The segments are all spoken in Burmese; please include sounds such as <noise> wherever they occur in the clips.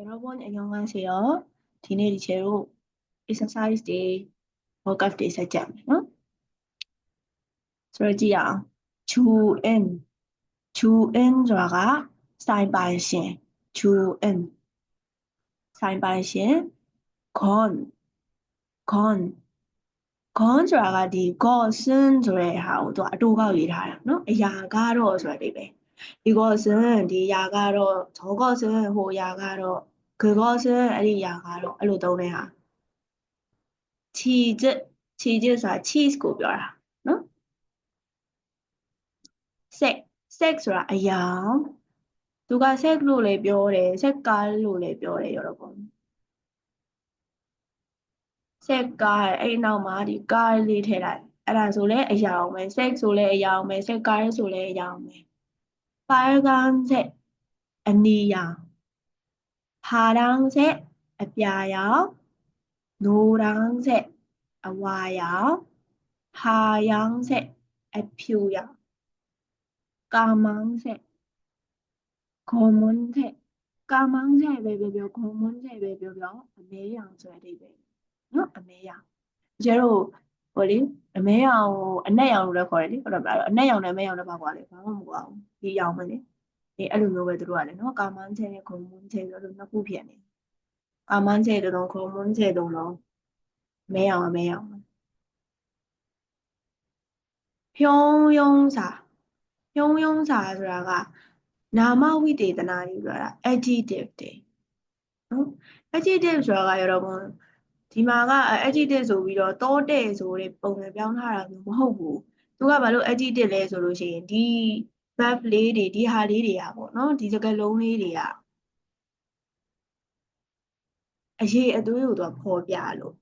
여러분 안녕하세요. 디네리 제로 exercise day workout day ဆက်ကြမယ်နော်ဆိုတော့ကြည့်ရအောင် chu in chu in ဆိုတာကစိုင်ပိုင်ရှင် chu in စိုင်ပိုင်ရှင် con con con ဆိုတာကဒီ gosen ဆိုတဲ့ဟာကိုသူကအတူကောက်ရေးထားတာနော်အရာကတော့ဆိုတာအိပဲ 이것은 네 야가로 저것은 호 야가로 그것은 아니 야가로 알로 떠오네야 치즈 치즈사 치즈고 벼라 너? 색 색소라 아야 누가 색로 래 벼래 색깔로 래 벼래 여러분 색깔 အဲ့နောက်မှာဒီ 깔လေးထည့်လိုက်အဲ့ဒါဆိုလဲအရာအောင်မယ် 빨간색 아니야. 파란색 아야야. 노란색 아와야. 하얀색 아표야. 까만색 검은색 까만색 왜왜왜 검은색 왜왜왜 အမဲရောင်ဆိုတဲ့အိဗယ်နော်အမဲရောင်ကျတော့ဟိုလေအမဲရောင်ကိုအနက်ရောင်လို့လည်းခေါ်တယ်လေဟုတ်တော့ဗျာအနက်ရောင်နဲ့အမဲရောင်နဲ့ပါကွာလေဘာမှမကွာဘူးဒီရောင်ပဲလေ အေးအဲ့လိုမျိုးပဲသူတို့ကလေနော်ကာမန်းချဲနဲ့ခုံမွန်းချဲဆိုတော့နှစ်ခုဖြစ်နေကာမန်းချဲတုံးခုံမွန်းချဲတုံးတော့မဲရောင်အမဲရောင်ဖြုံးယုံစာဖြုံးယုံစာဆိုတာကနာမဝိတေသနာကြီးပြောတာ adjective တွေနော် adjective ဆိုတာကရောတော့ဒီမှာက adjective ဆိုပြီးတော့တောတဲ့ဆိုတဲ့ပုံစံပြောင်းထားတာမျိုးမဟုတ်ဘူးသူကဘာလို့ adjective လဲဆိုလို့ရှိရင်ဒီ verb လေးတွေဒီဟာလေးတွေอ่ะပေါ့เนาะဒီစကားလုံးလေးတွေอ่ะအရေးအသွေးကိုသူကပေါ်ပြလို့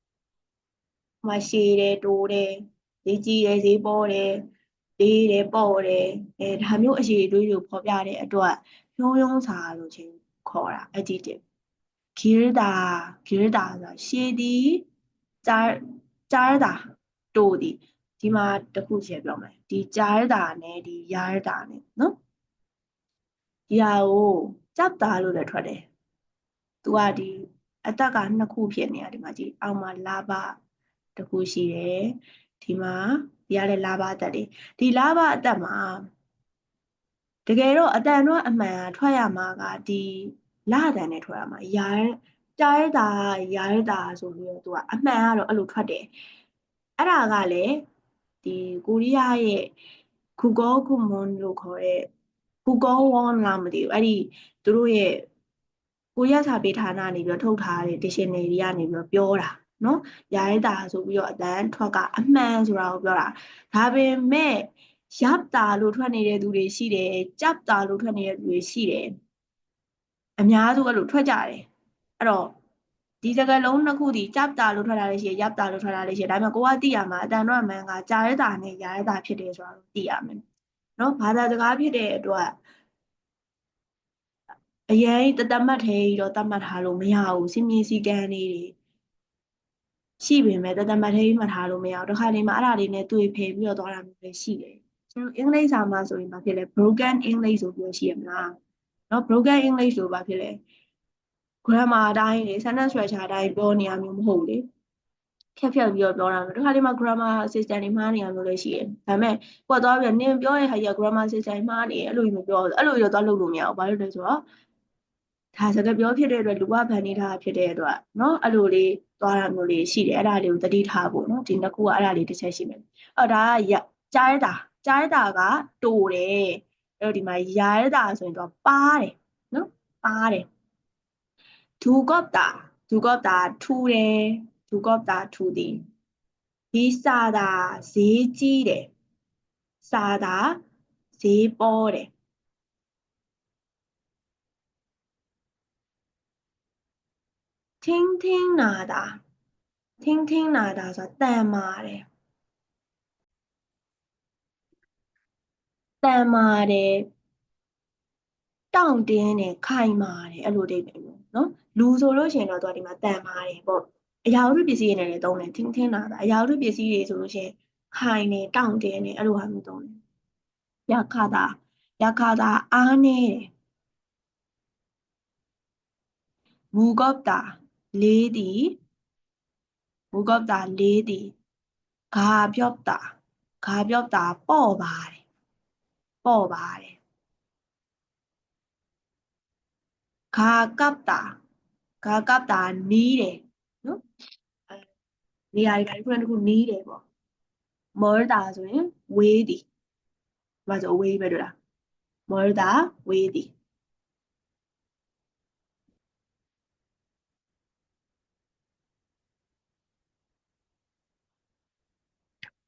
မရှိတယ်တိုးတယ်ဈေးကြီးတယ်ဈေးပေါ်တယ်သေးတယ်ပေါ်တယ်အဲဒါမျိုးအရေးအသွေးတွေကိုပေါ်ပြတဲ့အတွက်ရုံးရုံးစာလို့ချင်းခေါ်တာ adjective ဂီရတာဂီရတာဆိုတာရှည်သည်ကြားကြားတာတိုးသည် ဒီမှာတစ်ခုချက်ပြောမယ်ဒီကြားတာနဲ့ဒီယားတာနဲ့နော်ဒီဟာကိုจับတာလို့လည်းထွက်တယ်သူကဒီအတက်ကနှစ်ခုဖြစ်နေတာဒီမှာကြည့်အောက်မှာလာဘတစ်ခုရှိတယ်ဒီမှာဒီရတဲ့လာဘအတက်တွေဒီလာဘအတက်မှာတကယ်တော့အတန်တော့အမှန်ထွက်ရမှာကဒီလာတန်နဲ့ထွက်ရမှာရာတာရတာရာရတာဆိုပြီးတော့သူကအမှန်ကတော့အဲ့လိုထွက်တယ်အဲ့ဒါကလည်း ဒီကိုရီးယားရဲ့ဂူဂေါဂူမွန်လို့ခေါ်တဲ့ဂူဂေါဝွန်လာမသိဘူးအဲ့ဒီသူတို့ရဲ့ကိုရီးယားစာပေဌာနနေပြီးတော့ထုတ်ထားတဲ့ dictionary ကနေပြီးတော့ပြောတာနော်ရာရတာဆိုပြီးတော့အတန်းထွက်ကအမှန်ဆိုတာကိုပြောတာဒါပေမဲ့ရပ်တာလို့ထွက်နေတဲ့သူတွေရှိတယ်ကြပ်တာလို့ထွက်နေတဲ့သူတွေရှိတယ်အများစုအဲ့လိုထွက်ကြတယ်အဲ့တော့ ဒီစကားလုံးနှစ်ခုဒီကြပ်တာလို့ထွက်လာလေးရှိရပ်တာလို့ထွက်လာလေးရှိဒါပေမဲ့ကိုကသိရမှာအတန်တော့မှန်ကကြားရတာနဲ့ရရတာဖြစ်တယ်ဆိုတာကိုသိရမယ်နော်ဘာသာစကားဖြစ်တဲ့အတွက်အရင်တတမတ်သေးတော့တတ်မှတ်ထားလို့မရဘူးစီမင်းစီကန်းလေးတွေရှိပေမဲ့တတမတ်သေးမှထားလို့မရဘူးတခါလေမှအဲ့ဒါလေးနဲ့တွေ့ဖယ်ပြီးတော့သွားတာမျိုးလည်းရှိတယ်ကျွန်တော်အင်္ဂလိပ်စာမှာဆိုရင်ဘာဖြစ်လဲ broken english ဆိုပြီးရှိရမလားနော် broken english ဆိုဘာဖြစ်လဲ grammar အတိုင်းလေ sentence structure အတိုင်းပြောနေရမျိုးမဟုတ်လေဖြတ်ဖြတ်ပြီးတော့ပြောတာမျိုးတခါလေးမှ grammar system တွေမှားနေရမျိုးလည်းရှိတယ်ဒါပေမဲ့ကိုကသွားပြီးနင်ပြောရဲ့ဟာကြီး grammar system မှားနေအဲ့လိုမျိုးပြောအဲ့လိုရောသွားလုပ်လို့မရဘူးဘာလို့လဲဆိုတော့ဒါစကားပြောဖြစ်တဲ့အတွက်လူကဗန်နေထားဖြစ်တဲ့အတွက်เนาะအဲ့လိုလေးသွားတာမျိုးလေးရှိတယ်အဲ့ဒါလေးကိုသတိထားဖို့เนาะဒီနှစ်ခုကအဲ့ဒါလေးတစ်ချက်ရှိမယ်အော်ဒါကကြားရတာကြားရတာကတိုတယ်အဲ့တော့ဒီမှာရရတာဆိုရင်တော့ပါတယ်နော်ပါတယ် ဒူကော့တာဒူကော့တာထူတယ်ဒူကော့တာထူသည်ဒီစာတာဈေးကြီးတယ်စာတာဈေးပေါ်တယ်ထင်းထင်းနာတာထင်းထင်းနာတာဆိုတာတန်မာတယ်တန်မာတယ်တောင့်တင်းတယ်ခိုင်မာတယ်အဲ့လိုအဓိပ္ပာယ်မျိုးเนาะ လူဆိုလို့ရှိရင်တော့သူကဒီမှာတန်ပါတယ်ပေါ့အရာဥပစ္စည်းတွေနဲ့လည်းသုံးတယ်ထင်းထင်းလာတာအရာဥပစ္စည်းတွေဆိုလို့ရှိရင်ခိုင်နေတောင့်တင်းနေအဲ့လိုဟာမျိုးသုံးတယ်ရခတာရခတာအားနေတယ်မူကော့တာလေးတီမူကော့တာလေးတီဂါပြော့တာဂါပြော့တာပေါ့ပါတယ်ပေါ့ပါတယ်ဂါကပ်တာ ဂါကပ်တာနီးတယ်နော်နေရာတွေခုနကတခုနီးတယ်ပေါ့မော်တာဆိုရင်ဝေးသည်ဘာဆိုဝေးပဲတို့လားမော်တာဝေးသည်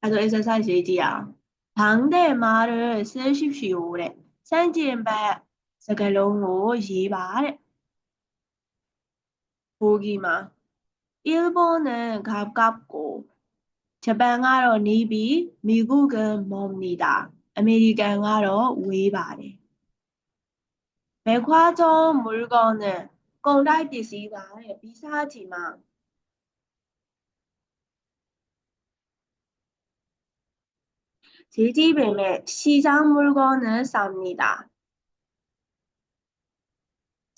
အဲ့တော့ exercise ရေးကြည့်အောင်။ဘောင်တဲ့မာတဲ့ self shift ရှိ ਉਹ တဲ့စမ်းကျင်ဘက်စကလုံးကိုရေးပါတဲ့။ 보기만. 일본은 가깝고 재방하러 니비, 미국은 멉니다. 아메리칸하러 위바래. 백화점 물건은 공다디시가 비싸지만 제집에 시장 물건을 삽니다.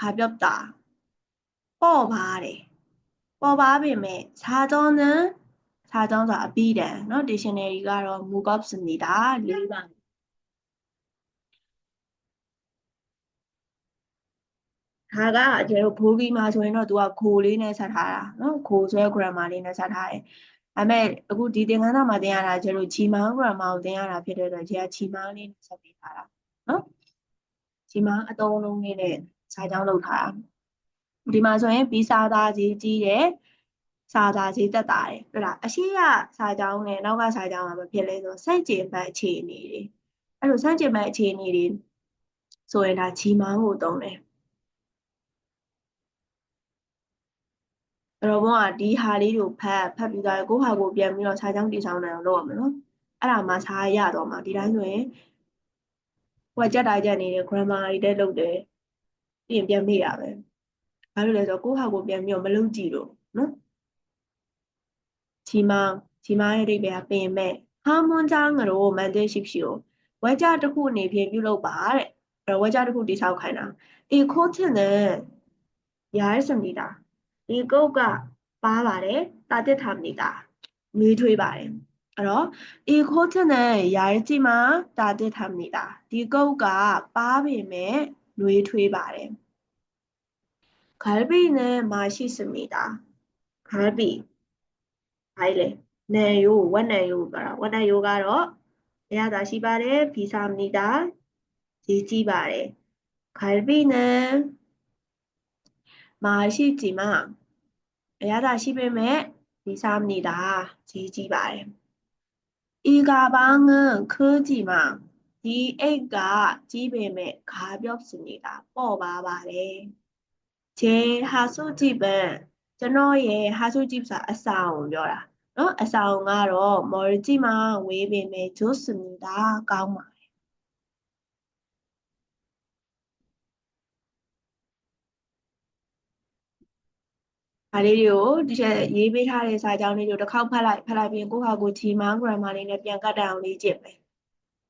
가볍 다. 뻐바 래. 뻐바비메 사전은 사전과 아비 래. 너 디셔너리가 무겁습니 다. 1 번. 다가 이제 보기만 저희는 누가 고리네 살아 라. 어? 고소의 그라마리네 살아 해. ဒါပေမဲ့အခုဒီသင်ခန်းစာမှာသင်ရတာကျလို့ချီမောင်း grammar ကိုသင်ရတာဖြစ်တဲ့အတွက်ဒီကချီမောင်းလေးနဲ့ဆက်ပေးထားတာနော်ချီမောင်းအသုံးလုံးလေးနဲ့ စာကြောင်းလုပ်ထားတာဒီမှာဆိုရင်ဘီစာသားကြီးကြီးတယ်စာသားကြီးတက်တာတယ်ဟုတ်လားအရှိရစာကြောင်းနဲ့နောက်ကစာကြောင်းကမဖြစ်လဲဆိုစန့်ကျင်ဘက်အခြေအနေတွေအဲ့လိုစန့်ကျင်ဘက်အခြေအနေတွေဆိုရင်ဒါချီမောင်းကိုတုံးတယ်အဲ့တော့ဘုန်းကဒီဟာလေးကိုဖတ်ဖတ်ပြီးသားကိုဟာကိုပြန်ပြီးတော့စာကြောင်းတည်ဆောင်နိုင်အောင်လုပ်ရမယ်နော်အဲ့ဒါမှစာရတော့မှာဒီတိုင်းဆိုရင်ဟိုကကြက်တာကြက်နေတဲ့ grammar တွေတက်လုပ်တယ် ပြီးရင်ပြန်မေ့တာပဲဘာလို့လဲဆိုတော့ကိုယ့်ဟာကိုပြန်ပြီးတော့မလုပ်ကြည့်လို့နော်ချီမချီမရဲ့အဓိပ္ပာယ်ကပင်မဲ့ဟာမွန်ချောင်းကတော့မန်တဲ့ရှိဖြစ်ကိုဝဲကြတစ်ခုအနေဖြင့်ပြုလုပ်ပါတဲ့အဲ့တော့ဝဲကြတစ်ခုတိချောက်ခိုင်းတာအေခိုးချင်တယ်ရရစမီတာဒီကုတ်ကပါပါတယ်တာတက်ထားမနေတာမေးထွေးပါတယ်အဲ့တော့အေခိုးချင်တယ်ရရကြည့်မှာတာတက်ထားမနေတာဒီကုတ်ကပါပေမဲ့ 이ထွေးပါတယ်. 갈비는 맛있습니다. 갈비. 아이래. 네요. 원네요. 원네요 ကတော့အရသာရှိပါတယ် 비쌉니다. 지지바래. 갈비는 맛있지만 အရသာရှိပေမဲ့ဒီစားမနေတာကြီးကြီးပါတယ်이 가방은 크지만 ဒီအိတ်ကကြီးပေမဲ့ခါပြော့စနေတာပေါ့ပါပါတယ်ဂျေဟာစုကြည့်ပန်ကျွန်တော်ရဲ့ဟာစုကြည့်စာအဆောင်ပြောတာနော်အဆောင်ကတော့မော်ရကြည့်မှာဝေးပေမဲ့ဂျိုးစနေတာကောင်းပါဒါလေးတွေကိုဒီချက်ရေးပေးထားတဲ့စာကြောင်းလေးတွေကိုတစ်ခေါက်ဖတ်လိုက်ဖတ်လိုက်ပြီးကိုယ့်ဟာကိုယ်ချီမောင်း grammar လေးနဲ့ပြန်ကတ်တအောင်လေ့ကျင့်မယ်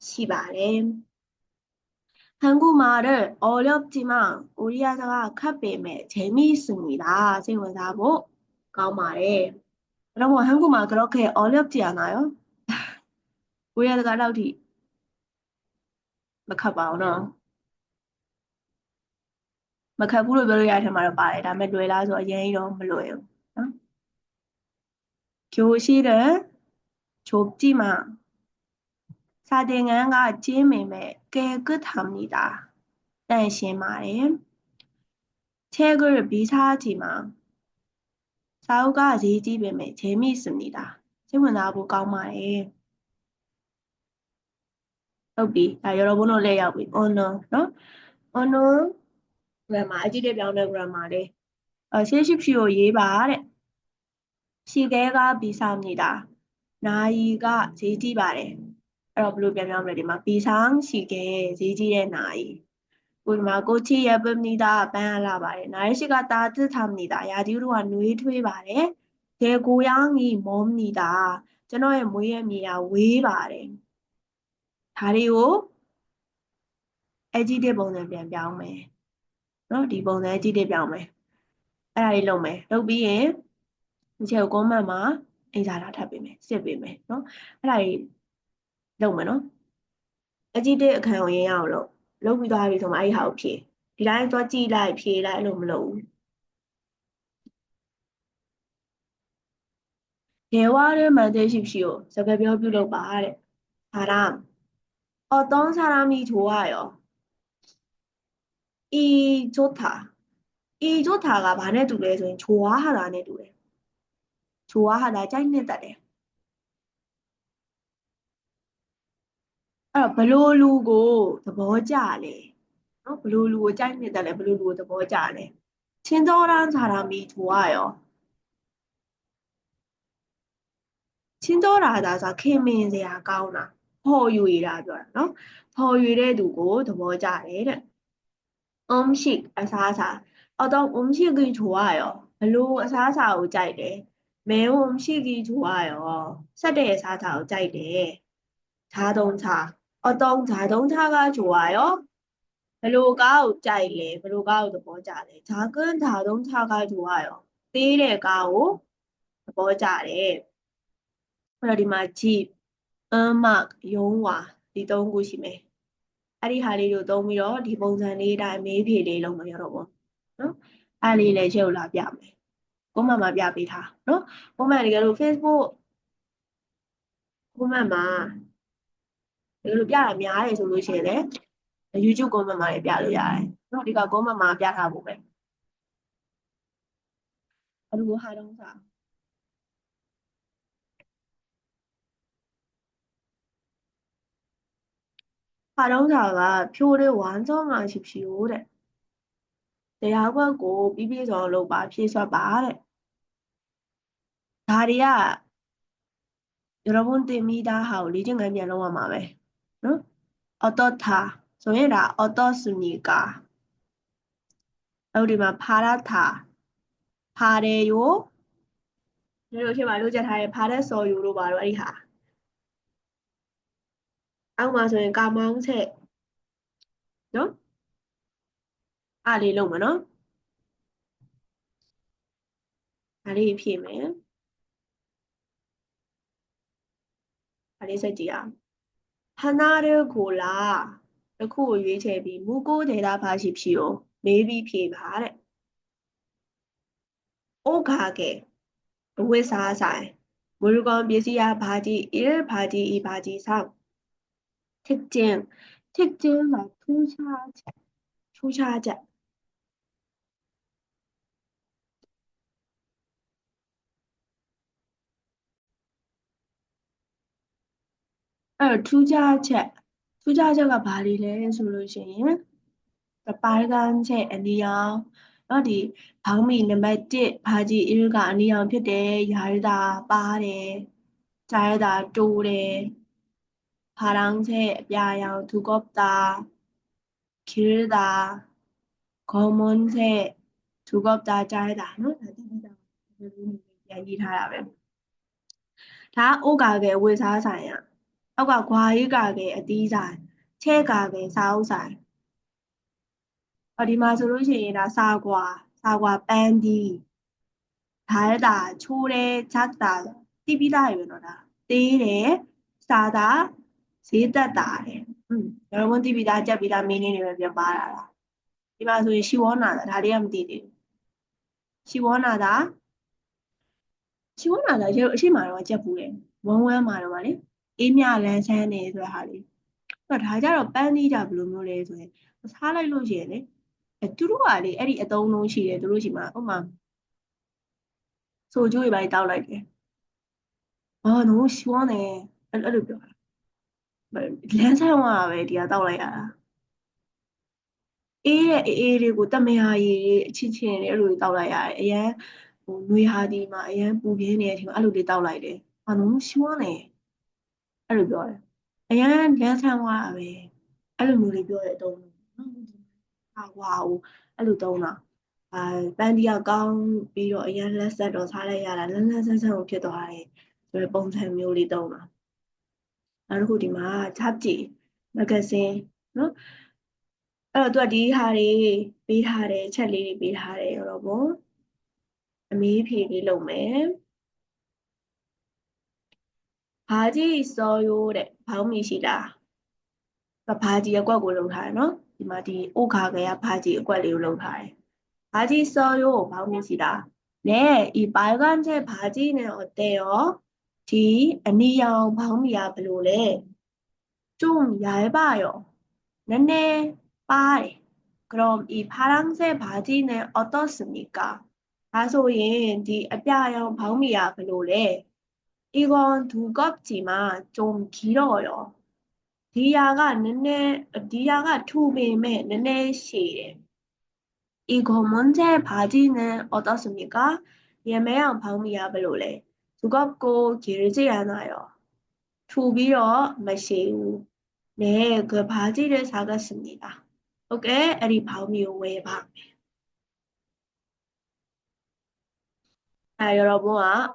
시발에 한국말을 어렵지만 우리 아자가 카페에 재미있습니다. 세원사보 뭐? 가말에 여러분 한국말 그렇게 어렵지 않아요? <laughs> 우리 아자가 라우디 마카바오나 마카부로 별로야 말을 말해. 다음에 놀라서 얘기로 물어요. 교실은 좁지만 စာသင်ခန်းကကျင်းပေမဲ့ကဲကထမ်နေတာတန်ရှင်းပါတယ်။ချဲကရဘီသားကြီးမှာစာအုပ်ကရေးကြည့်ပေမဲ့ဂျေမီစနေတာစိတ်ဝင်စားဖို့ကောင်းပါတယ်။ဟုတ်ပြီ။ဒါရောဘုန်းတို့လက်ရောက်ပြီ။ on no နော်။ on no grammar အကြည့်တဲ့ပြောင်းတဲ့ grammar လေး။အရှေ့ရှိဖြူကိုရေးပါတဲ့။ရှိခဲကဘီဆောင်နေတာ။နာယီကရေးကြည့်ပါတယ်။ အဲ့တော့ဘယ်လိုပြန်ပြောမလဲဒီမှာ 비상 시계 제일 찌의 나이. ဥပမာကိုချီရပမ니다ပန်းလာပါတယ်။나이씨가 따뜻합니다. 야디로가 누이ထွေးပါတယ်။제 고향이 멉니다. ကျွန်တော်ရဲ့မွေးရမြေကဝေးပါတယ်။ဒါတွေကို adjective ပုံစံပြန်ပြောင်းမယ်။နော်ဒီပုံစံ adjective ပြောင်းမယ်။အဲ့ဒါလေးလုပ်မယ်။လုပ်ပြီးရင်ဒီချက်ကို comment မှာအင်္ဂါလာထပ်ပေးမယ်စစ်ပေးမယ်နော်အဲ့ဒါကြီး လုပ်မယ်နော်အကြီးတဲ့အခန်းကိုရင်းရအောင်လုပ်လုပ်ပြီးသွားပြီဆိုမှအဲ့ဒီဟာကိုဖြည့်ဒီတိုင်းသွားကြည့်လိုက်ဖြည့်လိုက်အဲ့လိုမလုပ်ဘူးဒေဝရဲမန်တေရှိရှိကိုစကားပြောပြုလုပ်ပါတဲ့ဆာရမ်အော်တောင်းဆာရမီထိုရရောဤဇိုတာဤဇိုတာကဘာနဲ့တူလဲဆိုရင်ချိုဝါဟာတာနဲ့တူတယ်ချိုဝါဟာတာကြိုက်နှစ်တတ်တယ် အဲ့တော့ဘလို့လူကိုသဘောကျလဲနော်ဘလို့လူကိုကြိုက်မြင်တယ်လဲဘလို့လူကိုသဘောကျလဲချင်းသောရန်ဇာရာမီထူရရောချင်းသောရာသာဆိုခင်မင်စရာကောင်းတာဖော်ယူရတာပြောတာနော်ဖော်ယူတဲ့သူကိုသဘောကျတယ်တဲ့အုံးရှိအစားစားအတော့အုံးရှိကြီးထူရရောဘလို့အစားစားကိုကြိုက်တယ်မဲအုံးရှိကြီးထူရရောဆက်တဲ့အစားစားကိုကြိုက်တယ်ဓာတုံးစား အတုံးဓာတုံးထားကကြွားရောဘလို့ကားကိုကြိုက်လဲဘလို့ကားကိုသဘောကျလဲဓာကန်းဓာတုံးထားကကြွားရောသေးတဲ့ကားကိုသဘောကျတယ်အဲ့တော့ဒီမှာကြည့်အမကယုံဝါဒီသုံးခုရှိမယ်အဲ့ဒီဟာလေးတို့သုံးပြီးတော့ဒီပုံစံလေးအတိုင်းမေးဖြေလေးလုံးမရတော့ဘူးနော်အဲ့လေးလည်းချက်လာပြမယ်ကိုမမပြပေးထားနော်ကိုမတကယ်လို့ Facebook ကိုမမှာ တကယ်လို့ပြတာများတယ်ဆိုလို့ရှိရင်လည်း YouTube ကွန်မန့်မှာလည်းပြလို့ရတယ်နော်ဒီကကွန်မန့်မှာပြထားဖို့ပဲအဲ့လိုဟာတော့စားဟာတော့စားကဖြိုးတဲ့ဝမ်းစောငါရှိဖြီိုးတဲ့တရားခွက်ကိုပြီးပြည့်စုံလုပ်ပါဖြည့်ဆွတ်ပါတဲ့ဒါတွေက 여러분 뜸이다 하고 리딩 하면 너무 마음에 응? 어떻다 소리라 어떻습니까? 우리만 파랗다 파래요 တို့ရှိမှလို့ချက်ထားတဲ့ဖားတဲ့စော်ယူလို့ပါတော့အဲ့ဒီဟာအောက်မှာဆိုရင်ကာမောင်းချက်နော်အားလေးလုံးမနော်အားလေးဖြည့်မယ်အားလေးစက်ကြည့်အောင် 離れるကိုလားတခုကိုရွေးချယ်ပြီးမူကိုဒေတာဘာရှိဖြစ်ကိုမေးပြီးဖြေပါတဲ့။အိုကာကေအဝိစားဆိုင်မူရကောင်ပစ္စည်းအားဘာတိအေဘာတိဤဘာတိဆောင်ထစ်ကျင်းထစ်ကျင်းကထူးခြားချက်ထူးခြားချက် အဲ့တော့ထူးခြားချက်ထူးခြားချက်ကဘာတွေလဲဆိုလို့ရှိရင်တပိုင်းကန်းချက်အနီရောင်နော်ဒီဘောင်းမီနံပါတ်1ဘာကြီးအီရကအနီရောင်ဖြစ်တယ်ယာရတာပါတယ်ဂျာရတာတိုးတယ်ဖာရောင်ချက်အပြာရောင်ဒူကော့ပတာခိရတာဂေါမွန်ချက်ဒူကော့ပတာဂျာရတာနော်ဒါတိတိကျကျပြန်ရေးထားတာပဲဒါအိုကာကဲဝေစားဆိုင်ရာ အောက်ကဂွာရေးကပဲအသီးဆိုင်ချဲကပဲစာအုပ်ဆိုင်အော်ဒီမှာဆိုလို့ရှိရင်ဒါစာကွာစာကွာပန်းဒီဒါရတာချိုးတယ်ဂျက်တာတိပိသားရယ်နော်ဒါသေးတယ်စာသာဈေးသက်တာတယ်อืมရမွန်တိပိသားကြက်ပိသားမင်းလေးတွေပဲပြန်ပါလာတာဒီမှာဆိုရင်ရှီဝေါနာဒါလေးကမသိသေးဘူးရှီဝေါနာဒါရှီဝေါနာဒါရဲ့အရှိမတော့ကြက်ဘူးတယ်ဝမ်းဝမ်းမာတော့ပါလေ အေးမြလန်းဆန်းနေဆိုတဲ့ဟာလေးအဲ့တော့ဒါကြတော့ပန်းသီးကြဘယ်လိုမျိုးလဲဆိုရင်စားလိုက်လို့ရှိရင်လေအဲသူတို့ကလေအဲ့ဒီအသုံးလုံးရှိတယ်သူတို့ရှိမှာဥပမာဆိုကျိုးတွေပါတောက်လိုက်တယ်အော်နော်ရှွန်းနေအဲ့အဲ့လိုပြောတာလန်းဆန်းသွားတာပဲဒီကတောက်လိုက်ရတာအေးတဲ့အေးအေးလေးကိုတမယာရည်တွေအချင်းချင်းလေးအဲ့လိုတောက်လိုက်ရတယ်အရန်ဟိုနှွေဟာဒီမှာအရန်ပူပြင်းနေတဲ့အချိန်မှာအဲ့လိုလေးတောက်လိုက်တယ်အာနော်ရှွန်းနေ အဲ့လိုပြောတယ်အရန်လန်းဆန်းသွားတာပဲအဲ့လိုမျိုးလေးပြောတဲ့အတုံးနော်ဟာဝါဦးအဲ့လိုတုံးတာအာပန်းဒီကကောင်းပြီးတော့အရန်လက်ဆက်တော့စားလိုက်ရတာလန်းလန်းဆန်းဆန်းကိုဖြစ်သွားတယ်ဆိုတဲ့ပုံစံမျိုးလေးတုံးတာနောက်တစ်ခုဒီမှာ chapter မဂ္ဂဇင်းနော်အဲ့တော့သူကဒီဟာတွေပေးထားတယ်ချက်လေးတွေပေးထားတယ်ရောပေါ့အမေးဖြေလေးလုပ်မယ် 바지 있어요래 바움이시다. 바지에 네, 그러니까 꽉올렁하면 어? 이 말이 오가게야 바지에 꽉올라타요 바지 있어요 바움이시다. 네, 이 빨간색 바지는 어때요? 뒤 아니요 발음이야 별로래. 네. 좀 얇아요. 네네 빨. 그럼 이 파랑색 바지는 어떻습니까? 다소인 뒤 아빠형 발음이야 별로래. 네. 이건 두껍지만 좀 길어요. 디아가 눈에, 디아가 투빔에 눈에 시에. 이 검은색 바지는 어떻습니까? 예매한 방미야 별로래. 두껍고 길지 않아요. 투비어 마시우. 네, 그 바지를 사갔습니다. 오케이, 에리 바미오 왜 밤에. 자, 여러분, 아,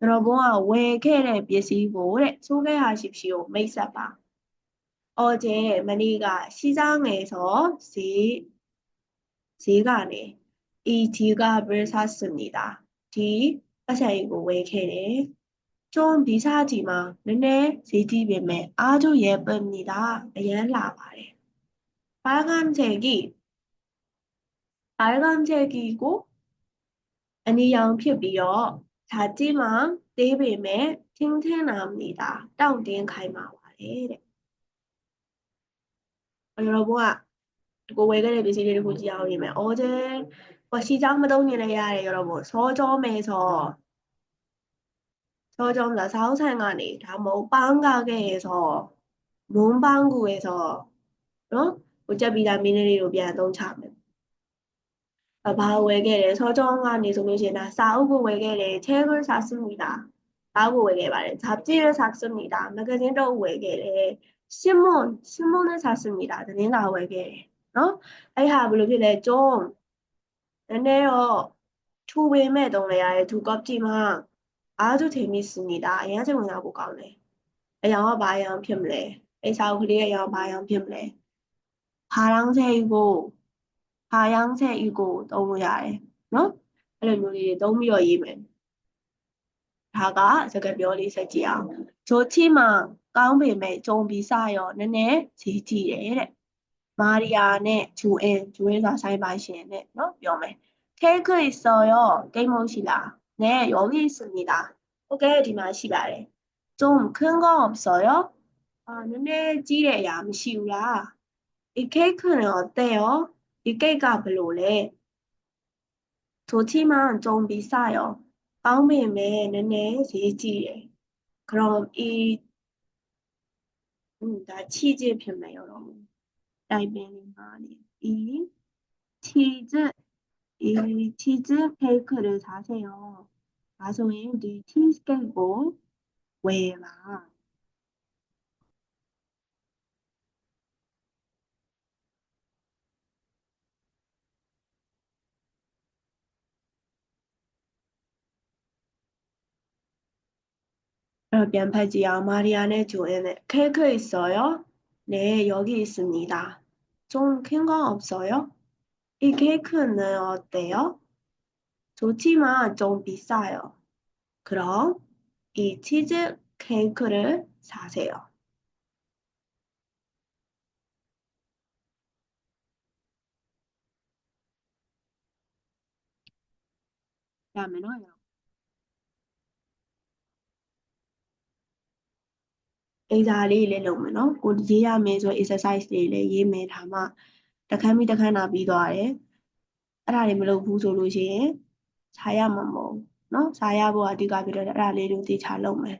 여러분 왜 걔를 비시고래 소개하십시오. 메이사바. 어제 마니가 시장에서 지 지간에 이 지갑을 샀습니다. 지 아시아이고 왜 걔를 좀 비싸지만 눈에 지집임에 아주 예쁩니다. 예라바래. 빨간색이 빨간색이고 아니 양 표비요. ပြီးတော့ဓာတ်ကြီးမှာသေးပေမဲ့ထင်းထင်းနာနေတာတောင့်တင်းခိုင်မာပါတယ်တဲ့။여러분ကကိုဝယ်ခဲ့တဲ့ပစ္စည်းလေးတခုကြည့်အောင်ရေးမယ်။အော်ကျဲဟောရှီချောင်းမသုံးနေလည်းရတယ်여러분။စောကြောမယ်ဆိုစောကြောမလားစောင်းဆန်ကနေဒါမဟုတ်ပန်းကားခဲ့ရဆိုမွန်းပန်းကူရဆိုနော်ဟိုကြက်ပြီးသားမင်းလေးတွေကိုပြန်သုံးချမယ် 바 외계를 서정안이 소개시나 싸우고 외계를 책을 샀습니다. 싸우고 외계 말은 잡지를 샀습니다. 매거진도 외계를 신문, 신문을 샀습니다. 그러니까 외계 어? 아이하 블루필에 좀 근데요 초배매 동네야의 두껍지만 아주 재밌습니다. 예제 문화고 가네. 영어 마양 핌래. 에사 우리의 영어 마양 핌래. 파랑새이고 하양색이고 너무 야해. 어? 그럼 우리 너무 여이면. 다가 저게 별이 색이야. 좋지만 까운비매 좀 비싸요. 네네 지지해. 마리아네 주엔 주엔사 사이바시네. 어? 요매. 케이크 있어요. 게임오시라. 네, 여기 있습니다. 오케이, 디마시라래. 좀 큰 거 없어요? 아, 눈에 찌레야, 암시우라. 이 케이크는 어때요? 이 깨가 별로래. 좋지만 좀 비싸요. 빵매매 내내 세지래. 그럼 이 음, 나 치즈 편에 여러분. 라이벤이 말이 이 치즈 이 치즈 베이크를 사세요. 나중에 네 치즈케이크 외에만 뭐, Bien, 바지야. 마리안의 교회는 케이크 있어요? 네, 여기 있습니다. 좀큰건 없어요? 이 케이크는 어때요? 좋지만 좀 비싸요. 그럼 이 치즈 케이크를 사세요. 다음에는요. အိစာလေးလည်းလုပ်မယ်နော်ကိုရေးရမယ်ဆို exercise တွေလည်းရေးမယ်ဒါမှတခန်းပြီးတခန်းနာပြီးသွားတယ်အဲ့ဒါတွေမလုပ်ဘူးဆိုလို့ရှိရင်ခြာရမှာမဟုတ်ဘူးနော်ခြာရဖို့အဓိကဖြစ်တော့အဲ့ဒါလေးတွေသေချာလုပ်မယ်